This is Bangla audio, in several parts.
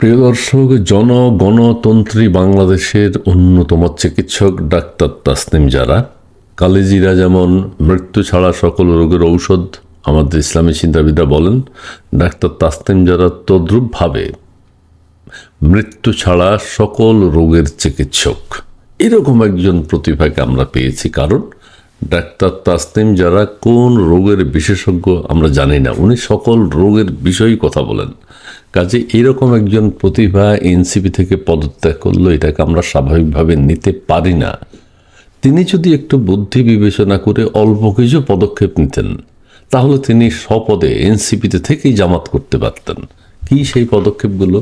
প্রিয় দর্শক, জনগণতন্ত্রী বাংলাদেশের অন্যতম চিকিৎসক ডাক্তার তাসনিম যারা কালিজিরা যেমন মৃত্যু ছাড়া সকল রোগের ঔষধ আমাদের ইসলামী চিন্তাবিদরা বলেন, ডাক্তার তাসনিম যারা তদ্রূপভাবে মৃত্যু ছাড়া সকল রোগের চিকিৎসক। এরকম একজন প্রতিভাকে আমরা পেয়েছি, কারণ ডাক্তার তাসনিম যারা কোন রোগের বিশেষজ্ঞ আমরা জানি না। উনি সকল রোগের বিষয়েই কথা বলেন। কাজে এরকম একজন প্রতিভা এনসিপি থেকে পদত্যাগ করল, এটাকে আমরা স্বাভাবিকভাবে নিতে পারি না। তিনি যদি একটু বুদ্ধি বিবেচনা করে অল্প কিছু পদক্ষেপ নিতেন, তাহলে তিনি স্বপদে এনসিপিতে থেকেই জামাত করতে পারতেন। কি সেই পদক্ষেপগুলো?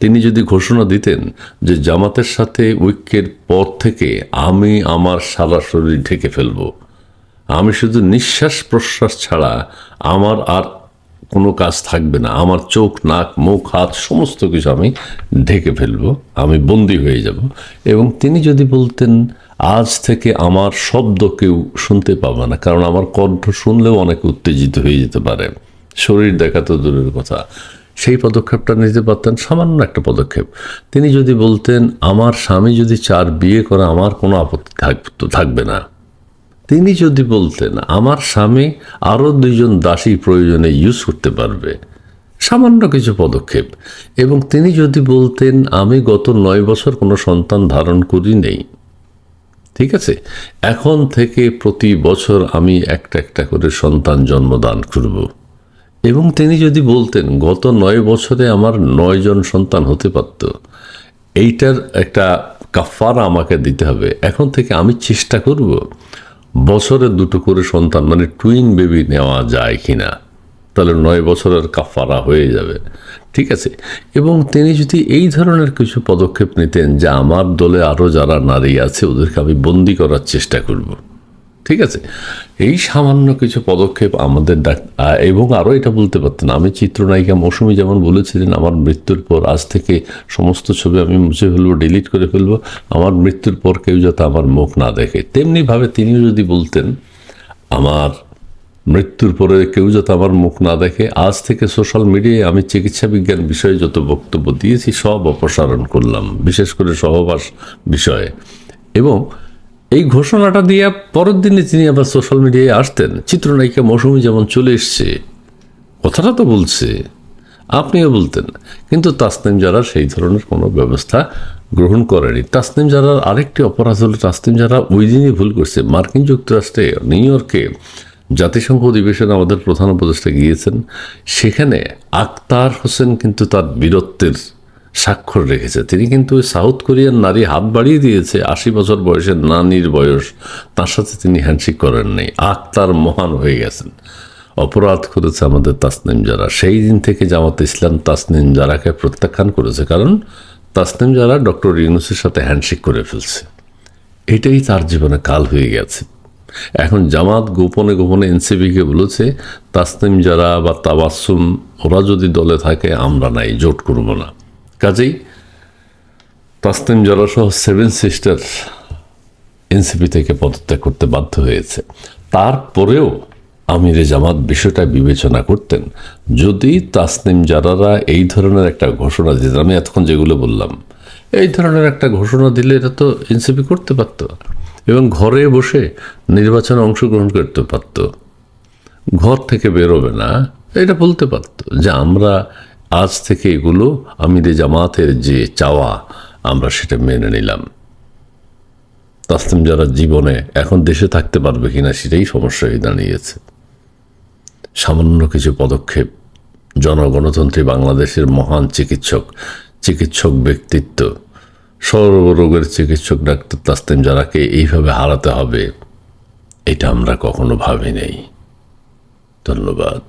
তিনি যদি ঘোষণা দিতেন যে জামাতের সাথে ঐক্যের পর থেকে আমি আমার সারা শরীর ঢেকে ফেলব, আমি শুধু নিঃশ্বাস প্রশ্বাস ছাড়া আমার আর কোনো কাজ থাকবে না। আমার চোখ, নাক, মুখ, হাত সমস্ত কিছু আমি ঢেকে ফেলব, আমি বন্দি হয়ে যাব। এবং তিনি যদি বলতেন, আজ থেকে আমার শব্দ কেউ শুনতে পাবে না, কারণ আমার কণ্ঠ শুনলেও অনেক উত্তেজিত হয়ে যেতে পারে। শরীর দেখা তো দূরের কথা। সেই পদক্ষেপটা নিতে পারতেন সামান্য একটা পদক্ষেপ। তিনি যদি বলতেন, আমার স্বামী যদি চার বিয়ে করে, আমার কোনো আপত্তি থাকবে না। তিনি যদি বলতেন, আমার স্বামী আরও দুইজন দাসী প্রয়োজনে ইউজ করতে পারবে। সামান্য কিছু পদক্ষেপ। এবং তিনি যদি বলতেন, আমি গত নয় বছর কোনো সন্তান ধারণ করি নেই। ঠিক আছে? এখন থেকে প্রতি বছর আমি একটা একটা করে সন্তান জন্মদান করব। এবং তিনি যদি বলতেন, গত নয় বছরে আমার নয়জন সন্তান হতে পারত। এইটার একটা কাফারা আমাকে দিতে হবে। এখন থেকে আমি চেষ্টা করব। বছরে দুটো করে সন্তান মানে টুইন বেবি নেওয়া যায় কি না তাহলে নয় বছরের কাফারা হয়ে যাবে। ঠিক আছে? এবং তিনি যদি এই ধরনের কিছু পদক্ষেপ নিতেন, যে আমার দলে আরও যারা নারী আছে, ওদেরকে আমি বন্দি করার চেষ্টা করব। ঠিক আছে? এই সামান্য কিছু পদক্ষেপ আমাদের ডাক এবং আরও এটা বলতে পারতেন, আমি চিত্রনায়িকা মৌসুমি যেমন বলেছিলেন আমার মৃত্যুর পর আজ থেকে সমস্ত ছবি আমি মুছে ফেলব ডিলিট করে ফেলব, আমার মৃত্যুর পর কেউ যাতে আমার মুখ না দেখে। তেমনিভাবে তিনিও যদি বলতেন, আমার মৃত্যুর পরে কেউ যাতে আমার মুখ না দেখে, আজ থেকে সোশ্যাল মিডিয়ায় আমি চিকিৎসা বিজ্ঞান বিষয়ে যত বক্তব্য দিয়েছি, সব অপসারণ করলাম, বিশেষ করে সহবাস বিষয়ে। এবং এই ঘোষণাটা দিয়ে পরের দিনে তিনি আবার সোশ্যাল মিডিয়ায় আসতেন, চিত্রনায়িকা মৌসুমি যেমন চলে এসছে, কথাটা তো বলছে, আপনিও বলতেন। কিন্তু তাসনিম যারা সেই ধরনের কোনো ব্যবস্থা গ্রহণ করেনি। তাসনিম জারার আরেকটি অপরাধ হলো, তাসনিম জারা ওই দিনই ভুল করছে। মার্কিন যুক্তরাষ্ট্রে, নিউ ইয়র্কে জাতিসংঘ অধিবেশনে আমাদের প্রধান উপদেষ্টা গিয়েছেন। সেখানে আক্তার হোসেন কিন্তু তার বীরত্বের স্বাক্ষর রেখেছে। তিনি কিন্তু সাউথ কোরিয়ান নারী হাত বাড়িয়ে দিয়েছে আশি বছর বয়সের নানির বয়স। তার সাথে তিনি হ্যান্ডশেক করেন নাই। আক্তার মহান হয়ে গেছেন। অপরাধ করেছে আমাদের তাসনিম যারা সেই দিন থেকে জামাত ইসলাম তাসনিম যারাকে প্রত্যাখ্যান করেছে। কারণ তাসনিম যারা ডক্টর ইউনুসের সাথে হ্যান্ডশেক করে ফেলছে। এটাই তার জীবনে কাল হয়ে গেছে। এখন জামাত গোপনে গোপনে এনসিপিকে বলেছে, তাসনিম যারা বা তাবাসুম ওরা যদি দলে থাকে, আমরা নাই, জোট করব না। তাসনিম যারা সহ সেভেন সিস্টার এনসিপি থেকে পদত্যাগ করতে বাধ্য হয়েছে। তারপরেও আমিরে জামাত বিষয়টা বিবেচনা করতেন। যদি তাসনিম জারারা এই ধরনের একটা ঘোষণা দিতেন, আমি এতক্ষণ যেগুলো বললাম, এই ধরনের একটা ঘোষণা দিলে এটা তো এনসিপি করতে পারত, এবং ঘরে বসে নির্বাচনে অংশগ্রহণ করতে পারত। ঘর থেকে বেরোবে না, এটা বলতে পারত যে আমরা আজ থেকে এগুলো আমিরে জামাতের যে চাওয়া, আমরা সেটা মেনে নিলাম। তাসলিম যারা জীবনে এখন দেশে থাকতে পারবে কিনা সেটাই সমস্যা হয়ে দাঁড়িয়েছে। সামান্য কিছু পদক্ষেপ, জনগণতন্ত্রী বাংলাদেশের মহান চিকিৎসক চিকিৎসক ব্যক্তিত্ব সর্বরোগের চিকিৎসক ডাক্তার তাসলিম যারাকে এইভাবে হারাতে হবে, এটা আমরা কখনো ভাবি নেই ধন্যবাদ।